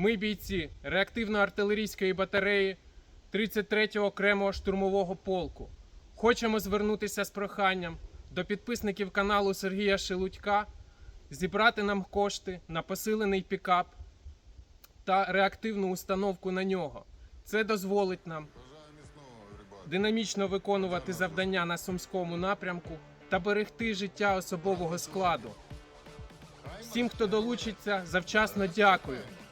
Ми бійці реактивно-артилерійської батареї 33-го окремого штурмового полку. Хочемо звернутися з проханням до підписників каналу Сергія Шелудька зібрати нам кошти на посилений пікап та реактивну установку на нього. Це дозволить нам динамічно виконувати завдання на сумському напрямку та берегти життя особового складу. Всім, хто долучиться, завчасно дякую.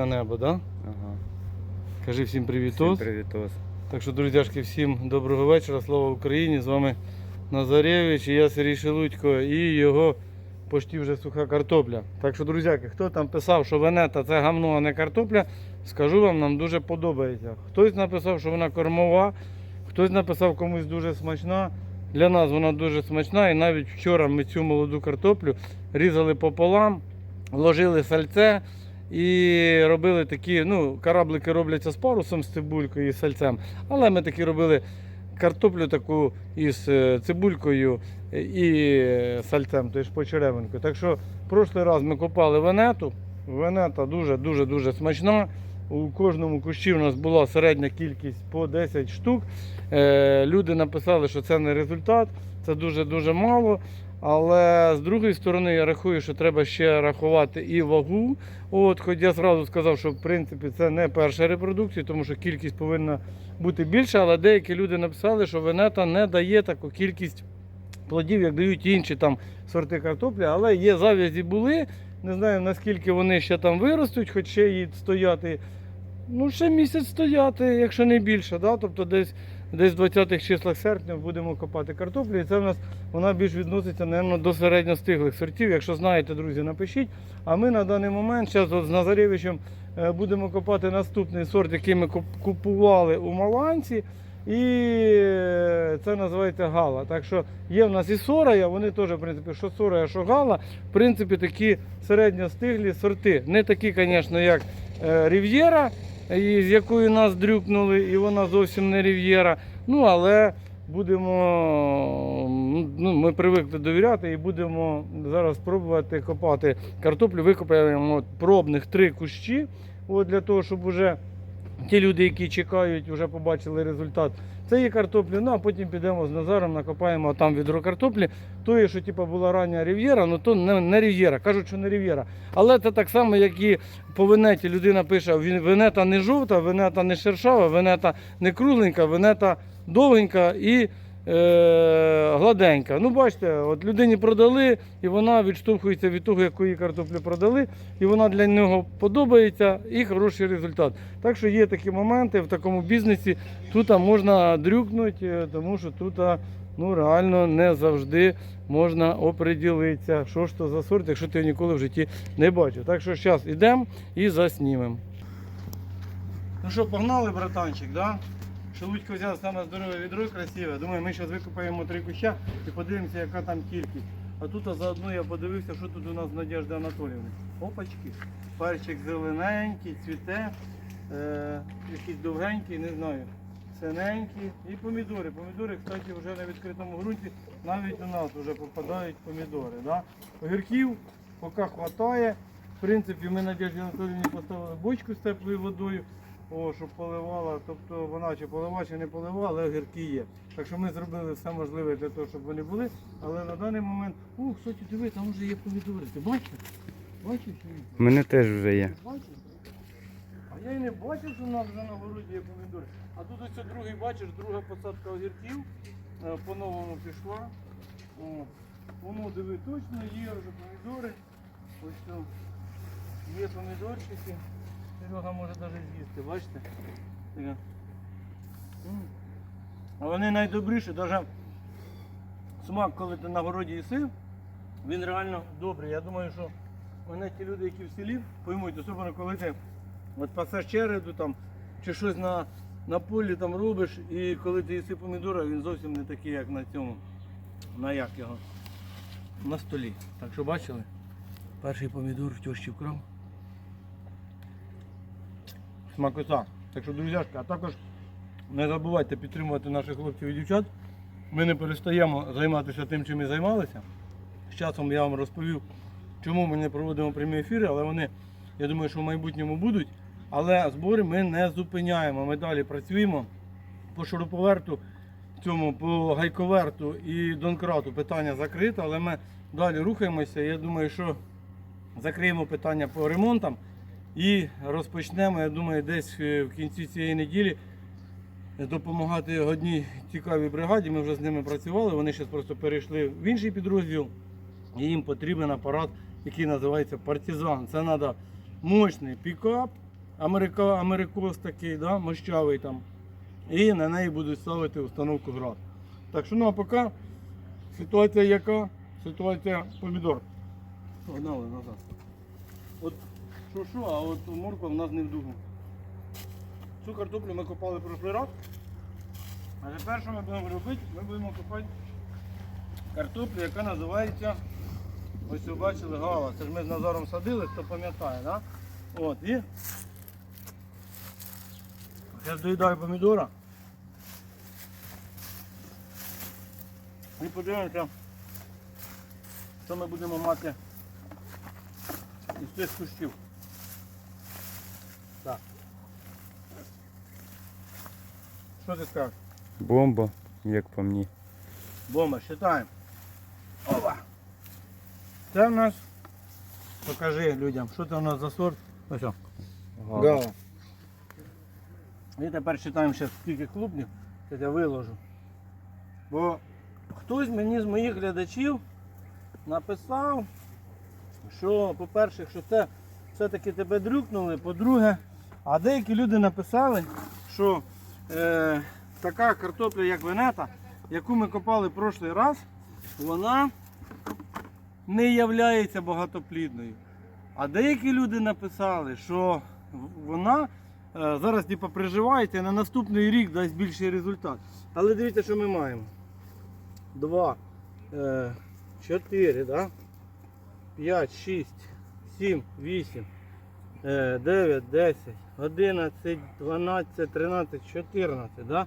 Класне небо, да? Ага. Кажи всім привіт. Всім привітос. Так що, друзяшки, всім доброго вечора, слава Україні! З вами Назаревич, і я Сергій Шелудько і його почти вже суха картопля. Так що, друзяки, хто там писав, що венета це гамно, а не картопля, скажу вам, нам дуже подобається. Хтось написав, що вона кормова, хтось написав комусь дуже смачна. Для нас вона дуже смачна. І навіть вчора ми цю молоду картоплю різали пополам, ложили сальце. І робили такі, ну, кораблики робляться з парусом, з цибулькою і сальцем. Але ми такі робили картоплю таку із е, цибулькою і е, сальцем, тобто почеревинкою. Так що прошлий раз ми копали венету. Венета дуже-дуже дуже смачна. У кожному кущі у нас була середня кількість по 10 штук. Е, люди написали, що це не результат, це дуже-дуже мало. Але з другої сторони, я рахую, що треба ще рахувати і вагу. От, хоч я зразу сказав, що в принципі це не перша репродукція, тому що кількість повинна бути більша, але деякі люди написали, що венета не дає таку кількість плодів, як дають інші там сорти картоплі, але є зав'язі були. Не знаю наскільки вони ще там виростуть, хоч ще їй стояти. Ну, ще місяць стояти, якщо не більше. Да? Тобто десь, десь в 20-х числах серпня будемо копати картоплю. І це в нас вона більш відноситься, мабуть, до середньостиглих сортів. Якщо знаєте, друзі, напишіть. А ми на даний момент зараз з Назаревичем е, будемо копати наступний сорт, який ми купували у Маланці. І е, це називається гала. Так що є в нас і сорая, вони теж, в принципі, що сорая, що гала, в принципі, такі середньостиглі сорти. Не такі, звісно, як е, Рів'єра, з якою нас дрюкнули, і вона зовсім не Рів'єра. Ну, але будемо, ну, ми привикли довіряти і будемо зараз пробувати копати картоплю. Викопаємо пробних три кущі, от для того, щоб вже ті люди, які чекають, вже побачили результат. Це є картоплі, ну а потім підемо з Назаром, накопаємо там відро картоплі. Тої, що типу, була рання рів'єра, ну то не, не рів'єра. Кажуть, що не рів'єра. Але це так само, як і по венеті людина пише: «Він- венета не жовта, венета не шершава, венета не кругленька, венета довгенька і е, гладенька. Ну, бачите, от людині продали, і вона відштовхується від того, яку їй картоплю продали, і вона для нього подобається і хороший результат. Так що є такі моменти в такому бізнесі. Тут можна дрюкнути, е, тому що тут ну, реально не завжди можна оприділитися, що ж то за сорт, якщо ти його ніколи в житті не бачив. Так що зараз йдемо і заснімемо. Ну що, погнали, братанчик, да? Шелудько взяв саме здорове відро красиве. Думаю, ми зараз викопаємо три куща і подивимося, яка там кількість. А тут а заодно я подивився, що тут у нас Надежда Анатоліївна. Опачки. Перчик зелененький, цвіте, е, якийсь довгенький, не знаю. Синенькі і помідори. Помідори, кстати, вже на відкритому ґрунті навіть у нас вже попадають помідори. Да? Огірків поки вистачає. В принципі, ми Надежді Анатоліївні поставили бочку з теплою водою, о, щоб поливала. Тобто вона чи полива, чи не полива, але огірки є. Так що ми зробили все можливе для того, щоб вони були. Але на даний момент, о, кстати, диви, там вже є помідори. Ти бачиш? Бачиш? У мене теж вже є. Бачиш? А я і не бачив, що у нас вже на городі є помідори. А тут ось другий, бачиш, друга посадка огірків е, по-новому пішла. О, Воно диви точно є вже помідори. Ось що. Є помідорчики. Серега може навіть з'їсти, бачите? А вони найдобріші, навіть смак, коли ти на городі їси, він реально добрий. Я думаю, що мене ті люди, які в селі, поймуть, особливо коли ти От пасеш череду там, чи щось на, на полі там робиш, і коли ти їси помідора, він зовсім не такий, як на цьому, на як його, на столі. Так що бачили? Перший помідор в тьощі вкрав. Смакота. Так що, друзяшки, а також не забувайте підтримувати наших хлопців і дівчат. Ми не перестаємо займатися тим, чим і займалися. З часом я вам розповів, чому ми не проводимо прямі ефіри, але вони, я думаю, що в майбутньому будуть. Але збори ми не зупиняємо. Ми далі працюємо по шуруповерту, цьому, по гайковерту і донкрату питання закрите, але ми далі рухаємося. Я думаю, що закриємо питання по ремонтам і розпочнемо, я думаю, десь е, в кінці цієї неділі допомагати одній цікавій бригаді. Ми вже з ними працювали. Вони зараз просто перейшли в інший підрозділ. І їм потрібен апарат, який називається партизан. Це треба мощний пікап, америка, америкос такий, да, мощавий там. І на неї будуть ставити установку град. Так що ну а поки ситуація яка? Ситуація помідор. Погнали назад. Що що, а от морква в нас не в дугу. Цю картоплю ми копали прошлий раз. А тепер що ми будемо робити? Ми будемо копати картоплю, яка називається, ось ви бачили, гала. Це ж ми з Назаром садили, хто пам'ятає, да? От, і зараз доїдаю помідора. І подивимося, що ми будемо мати із цих кущів. Так. Що ти скажеш? Бомба, як по мені. Бомба, считаємо. Опа. Це в нас. Покажи людям, що це у нас за сорт. Ось. о, Гала. І тепер читаємо ще скільки клубнів. Це я виложу. Бо хтось мені з моїх глядачів написав, що, по-перше, що це все-таки тебе дрюкнули, по-друге, а деякі люди написали, що е, така картопля, як венета, яку ми копали прошлий раз, вона не являється багатоплідною. А деякі люди написали, що вона е, зараз типу, приживається на наступний рік дасть більший результат. Але дивіться, що ми маємо. Два, е, чотири, да? п'ять, шість, сім, вісім, е, дев'ять, десять, одинадцять, дванадцять, тринадцять, чотирнадцять, да?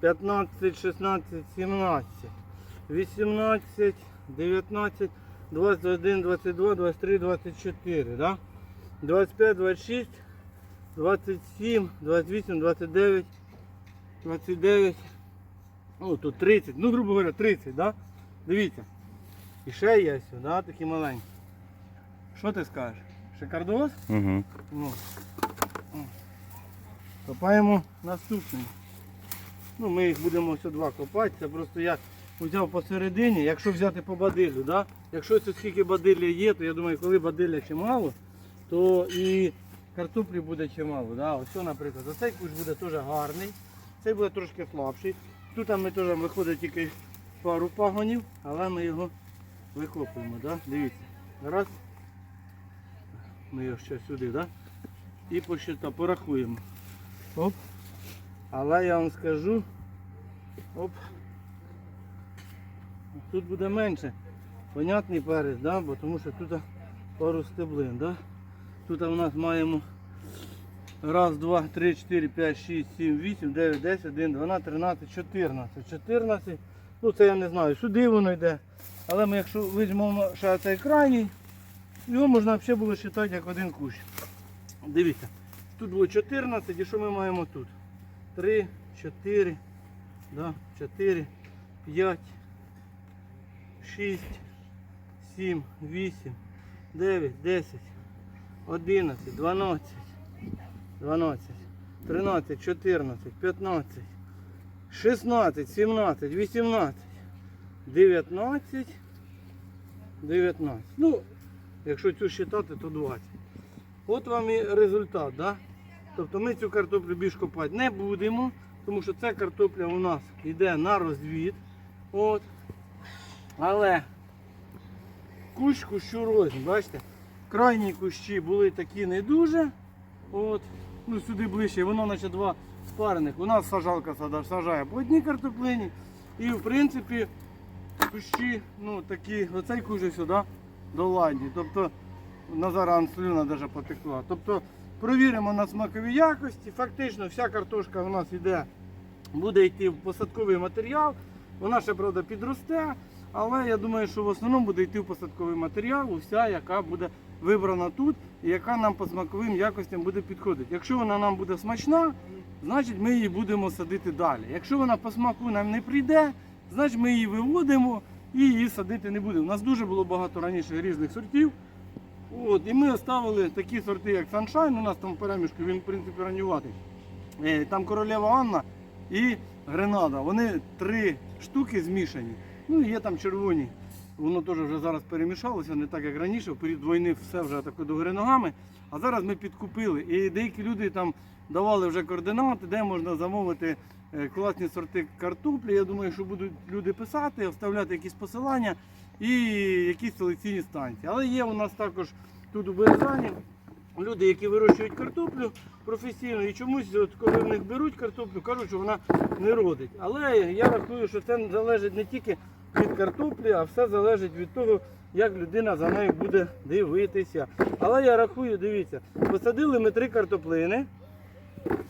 15, 16, 17, 18, 19, 21, 22, 23, 24, да? 25, 26, 27, 28, 29, 29, ну тут 30, ну грубо говоря 30, да? Дивіться. І ще є сюди, да, такі маленькі. Що ти скажеш? Шикардос? Угу. Ну. Копаємо наступний. Ну, ми їх будемо все два копати. Це просто я взяв посередині, якщо взяти по бадилю, да? якщо це скільки бадилля є, то я думаю, коли бадилля чимало, то і картоплі буде чимало. Да? Ось, наприклад, оцей кущ буде теж гарний, цей буде трошки слабший. Тут ми теж виходить тільки пару пагонів, але ми його викопуємо. Да? Дивіться. Раз. Ми його ще сюди, да? І посчита, порахуємо. Оп. Але я вам скажу. Оп. Тут буде менше. Понятний перець, да? Бо тому що тут пару стеблин. Да? Тут у нас маємо раз, два, три, чотири, п'ять, шість, сім, вісім, дев'ять, десять, один, дванадцять, тринадцять, чотирнадцять. Чотирнадцять. Ну це я не знаю, сюди воно йде. Але ми якщо візьмемо ще цей крайній, його можна взагалі було вважати як один кущ. Дивіться, тут було 14 і що ми маємо тут? 3, 4, да, 4, 5, 6, 7, 8, 9, 10, 11, 12, 12, 13, 14, 15, 16, 17, 18, 19, 19. Ну, Якщо цю считати, то 20. От вам і результат. Да? Тобто ми цю картоплю більш копати не будемо, тому що ця картопля у нас йде на розвід. От. Але кущ кущу рознь, бачите? Крайні кущі були такі не дуже. От, ну сюди ближче, воно наче два спарених. У нас сажалка сажає по одній картоплині. І в принципі кущі, ну такі, оцей кущ сюди до ладні. Тобто Назара Анслюна навіть потекла. Тобто провіримо на смакові якості. Фактично вся картошка у нас йде, буде йти в посадковий матеріал. Вона ще правда підросте, але я думаю, що в основному буде йти в посадковий матеріал, уся, яка буде вибрана тут і яка нам по смаковим якостям буде підходити. Якщо вона нам буде смачна, значить ми її будемо садити далі. Якщо вона по смаку нам не прийде, значить ми її виводимо і її садити не будемо. У нас дуже було багато раніше різних сортів. От, і ми оставили такі сорти, як Sunshine, у нас там в перемішку, він в принципі раннюватий. Е, Там королева Анна і Гренада. Вони три штуки змішані. Ну і є там червоні. Воно теж вже зараз перемішалося, не так як раніше. В війни все вже таке догори ногами. А зараз ми підкупили. І деякі люди там давали вже координати, де можна замовити класні сорти картоплі. Я думаю, що будуть люди писати, вставляти якісь посилання і якісь селекційні станції. Але є у нас також тут у Березані люди, які вирощують картоплю професійно, і чомусь, от коли в них беруть картоплю, кажуть, що вона не родить. Але я рахую, що це залежить не тільки від картоплі, а все залежить від того, як людина за нею буде дивитися. Але я рахую, дивіться, посадили ми три картоплини.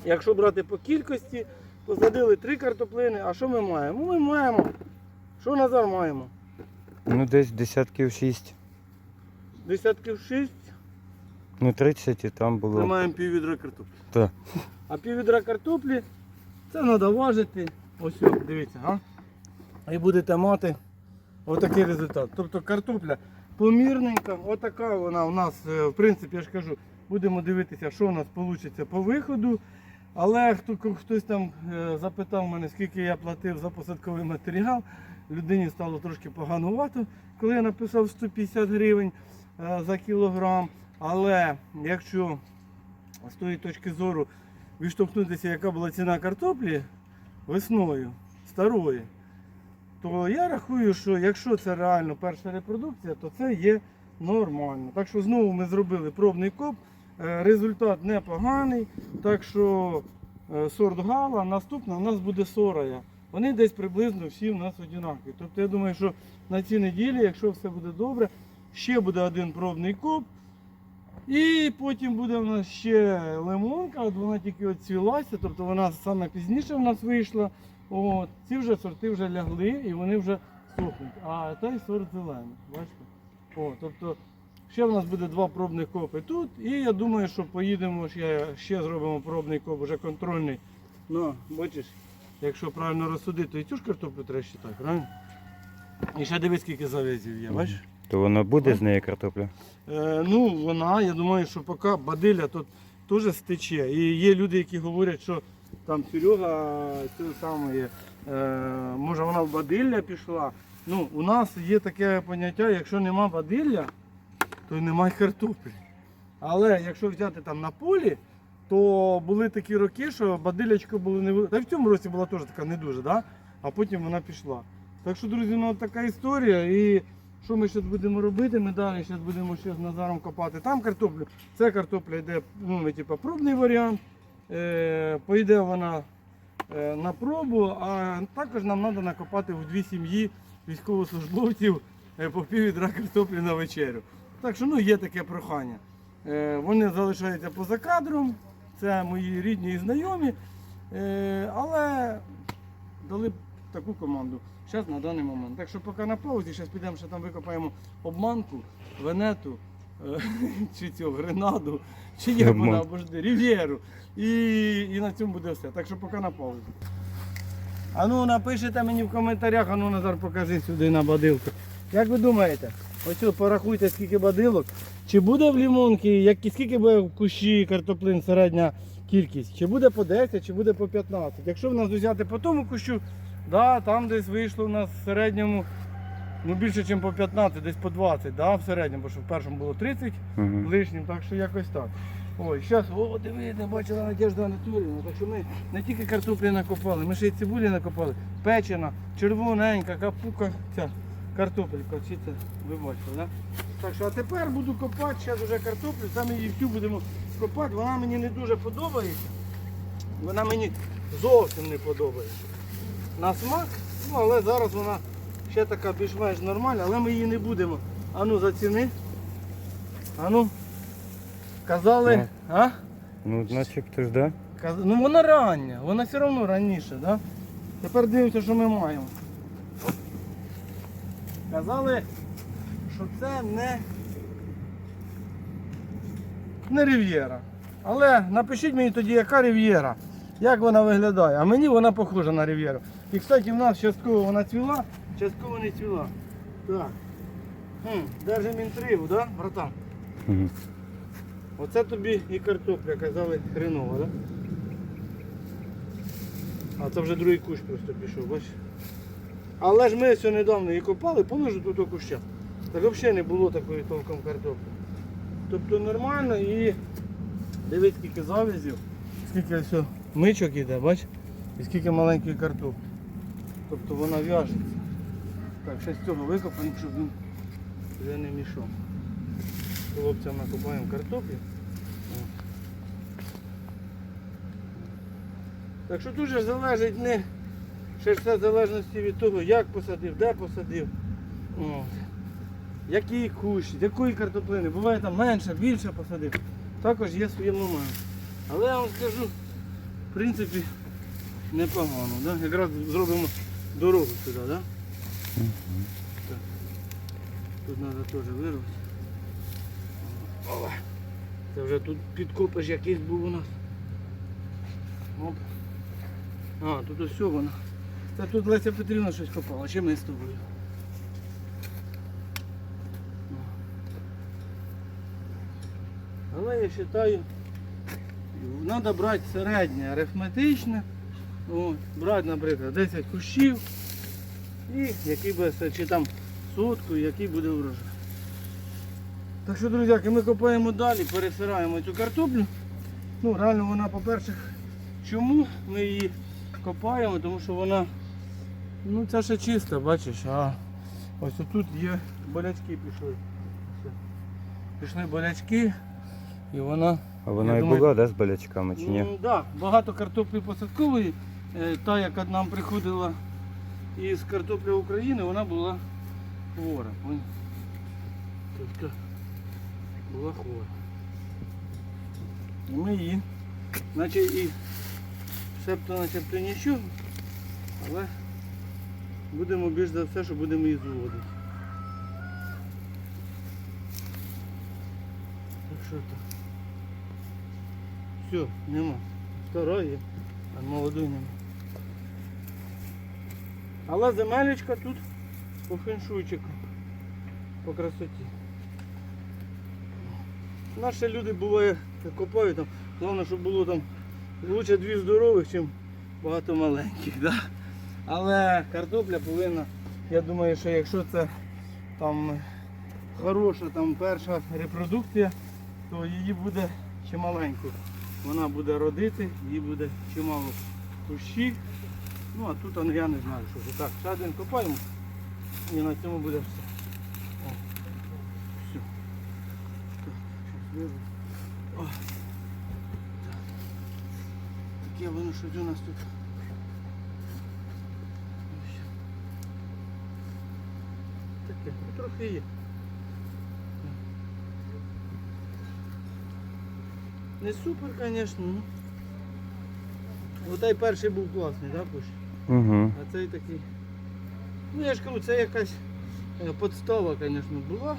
Якщо брати по кількості, посадили три картоплини. А що ми маємо? Ми маємо. Що Назар маємо? Ну, десь десятків шість. Десятків шість. Ну, 30 і там було. Ми маємо пів відра картоплі. Так. А пів відра картоплі це треба важити. Ось, дивіться, а? І будете мати отакий результат. Тобто картопля помірненька, отака вона у нас, е, в принципі, я ж кажу, будемо дивитися, що у нас вийде по виходу. Але хто, хтось там е, запитав мене, скільки я платив за посадковий матеріал. Людині стало трошки поганувато, коли я написав 150 гривень е, за кілограм. Але якщо з тої точки зору відштовхнутися, яка була ціна картоплі весною, старої, то я рахую, що якщо це реально перша репродукція, то це є нормально. Так що знову ми зробили пробний коп, результат непоганий. Так що е, сорт гала, наступна у нас буде сорая. Вони десь приблизно всі в нас однакові. Тобто я думаю, що на цій неділі, якщо все буде добре, ще буде один пробний коп. І потім буде в нас ще лимонка, от вона тільки от тобто вона саме пізніше в нас вийшла. От, ці вже сорти вже лягли і вони вже сохнуть. А той сорт зелений. Бачите? О, тобто ще в нас буде два пробних копи тут. І я думаю, що поїдемо ще, ще зробимо пробний коп, вже контрольний. Ну, бачиш, якщо правильно розсудити, то і цю ж картоплю треба ще так, правильно? І ще дивись, скільки завезів є, бачиш? То воно буде з неї картопля? Е, ну, вона, я думаю, що поки бадиля тут теж стече. І є люди, які говорять, що там Серега це саме, е, може вона в бадилля пішла. Ну, у нас є таке поняття, якщо нема бадилля, то немає картоплі. Але якщо взяти там на полі, то були такі роки, що бадилячко було не Та в цьому році була теж така не дуже, да? а потім вона пішла. Так що, друзі, ну така історія. І що ми зараз будемо робити? Ми далі зараз будемо ще з Назаром копати. Там картоплю. Це картопля йде, ну, типу, пробний варіант. Е, поїде вона е, на пробу, а також нам треба накопати в дві сім'ї військовослужбовців е, по пів відра картоплі на вечерю. Так що ну, є таке прохання. Е, вони залишаються поза кадром, це мої рідні і знайомі, е, але дали б таку команду. Зараз на даний момент. Так що поки на паузі, зараз підемо, ще там викопаємо обманку, венету, е, чи цього гренаду, чи як вона, або ж рів'єру. І, і на цьому буде все. Так що поки на паузі. А ну напишите мені в коментарях, а ну Назар покажи сюди на бадилку. Як ви думаєте? Ось порахуйте, скільки бадилок. Чи буде в лімонки, як, скільки буде в кущі картоплин середня кількість? Чи буде по 10, чи буде по 15. Якщо в нас взяти по тому кущу, да, там десь вийшло у нас в середньому ну, більше, ніж по 15, десь по 20, да, в середньому, бо що в першому було 30 Угу. лишнім, так що якось так. Ой, зараз, о, диви, не бачила Надежда Анатоліївна, так що ми не тільки картоплі накопали, ми ще й цибулі накопали, печена, червоненька, капука, ця картопелька, це ви бачили, да? Так що, а тепер буду копати зараз вже картоплю, там її всю будемо копати, вона мені не дуже подобається. Вона мені зовсім не подобається. На смак, ну але зараз вона ще така більш-менш нормальна, але ми її не будемо. Ану заціни. Ану. Казали, а? Ну, начебто ж, да? Каз- Ну вона рання, вона все одно раніше, да? Тепер дивимося, що ми маємо. Казали, що це не, не рив'єра. Але напишіть мені тоді, яка рив'єра, як вона виглядає. А мені вона похожа на рив'єру. І кстати, в нас частково вона цвіла, частково не цвіла. Так. Хм, держимо інтригу, да, братан? Мгм. Оце тобі і картопля, казали, хренова, да? А це вже другий кущ просто пішов, бачиш? Але ж ми все недавно її копали, положу тут куща. Так взагалі не було такої толком картоплі. Тобто нормально і дивись скільки завязів, скільки все мичок іде, бач? І скільки маленької картоплі. Тобто вона в'яжеться. Так, ще з цього викопаємо, щоб він вже не мішав. Хлопцям накопаємо картоплі. Так що дуже залежить не ще ж все в залежності від того, як посадив, де посадив. О. Який кущ, з якої картоплини. Буває там менше, більше посадив. Також є свої моменти. Але я вам скажу, в принципі, непогано. Да? Якраз зробимо дорогу сюди, да? так? Тут треба теж вирвати. Це вже тут підкопиш якийсь був у нас. Оп. А, тут ось вона. Це тут Леся Петрівна щось копала, чи ми з тобою. Але я вважаю, треба брати середнє, арифметичне. От, брати, наприклад, 10 кущів і який би, чи там сотку, який буде врожай. Так що, друзяки, ми копаємо далі, пересираємо цю картоплю. Ну, реально вона, по-перше, чому ми її копаємо? Тому що вона, ну це ще чиста, бачиш, а ось тут є болячки пішли. Пішли болячки і вона. А вона Я і думаю- була, да, з болячками чи ні? Ну, да, багато картоплі посадкової, е, та, яка нам приходила із картоплі України, вона була хвора. Тобто була хвора. І ми її, наче і себто начебто нічого, але будемо більш за все, що будемо її зводити. Так що так. Все, нема. Второй а молодої нема. Але земелечка тут по феншуйчику, по красоті. Наші люди буває копають там, головне, щоб було там лучше дві здорових, ніж багато маленьких. Да? Але картопля повинна, я думаю, що якщо це там хороша там перша репродукція, то її буде чималенькою. Вона буде родити, їй буде чимало кущів. Ну а тут я не знаю, що це. Так, ще один копаємо і на цьому буде все. Все. О. Так. Таке воно щось у нас тут. Ось. Ну, трохи є. Не супер, звісно. Ну. Отай перший був класний, так, Пуш? Угу. А цей такий. Ну я ж кажу, це якась е, подстава, звісно, була.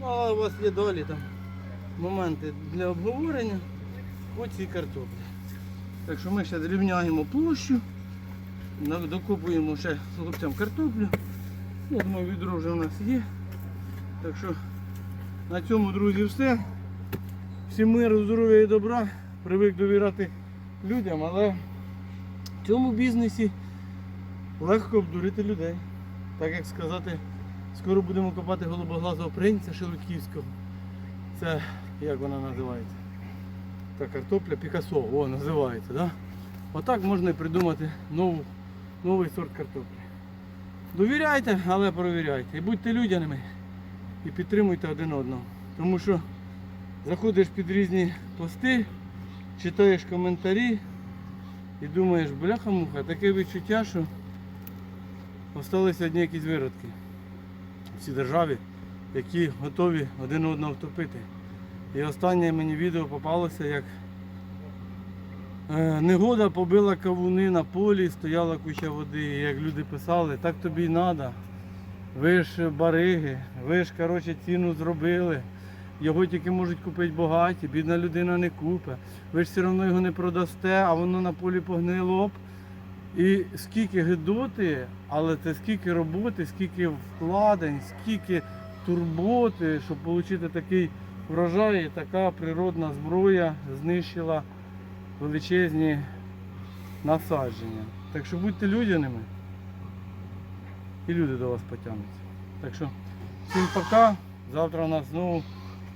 Ну, але у вас є далі там моменти для обговорення. Оці картоплі. Так що ми ще зрівняємо площу, докупуємо ще хлопцям картоплю. Я думаю, відро вже у нас є. Так що на цьому, друзі, все. Всім миру, здоров'я і добра. Привик довіряти людям, але в цьому бізнесі легко обдурити людей. Так як сказати, скоро будемо копати голубоглазого принця Шелудьківського. Це як вона називається? Та картопля Пікасо, о, називається, да? Отак можна і придумати нову, новий сорт картоплі. Довіряйте, але провіряйте. І будьте людяними і підтримуйте один одного. Тому що заходиш під різні пости, читаєш коментарі і думаєш, бляха-муха, таке відчуття, що залишилися одні якісь виродки в цій державі, які готові один одного втопити. І останнє мені відео попалося, як негода побила кавуни на полі, стояла куча води. І як люди писали, так тобі й треба. Ви ж бариги, ви ж коротше, ціну зробили. Його тільки можуть купити багаті, бідна людина не купить. Ви ж все одно його не продасте, а воно на полі погнило б. І скільки гидоти, але це скільки роботи, скільки вкладень, скільки турботи, щоб отримати такий врожай, і така природна зброя знищила величезні насадження. Так що будьте людяними і люди до вас потягнуться. Так що всім пока. Завтра у нас знову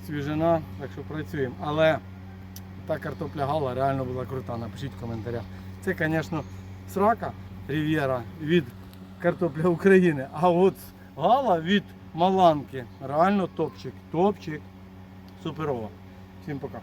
свіжина, так що працюємо. Але та картопля гала реально була крута. Напишіть в коментарях. Це, звісно, срака Рів'єра від картопля України. А от гала від Маланки. Реально топчик. Топчик. Суперово. Всім пока.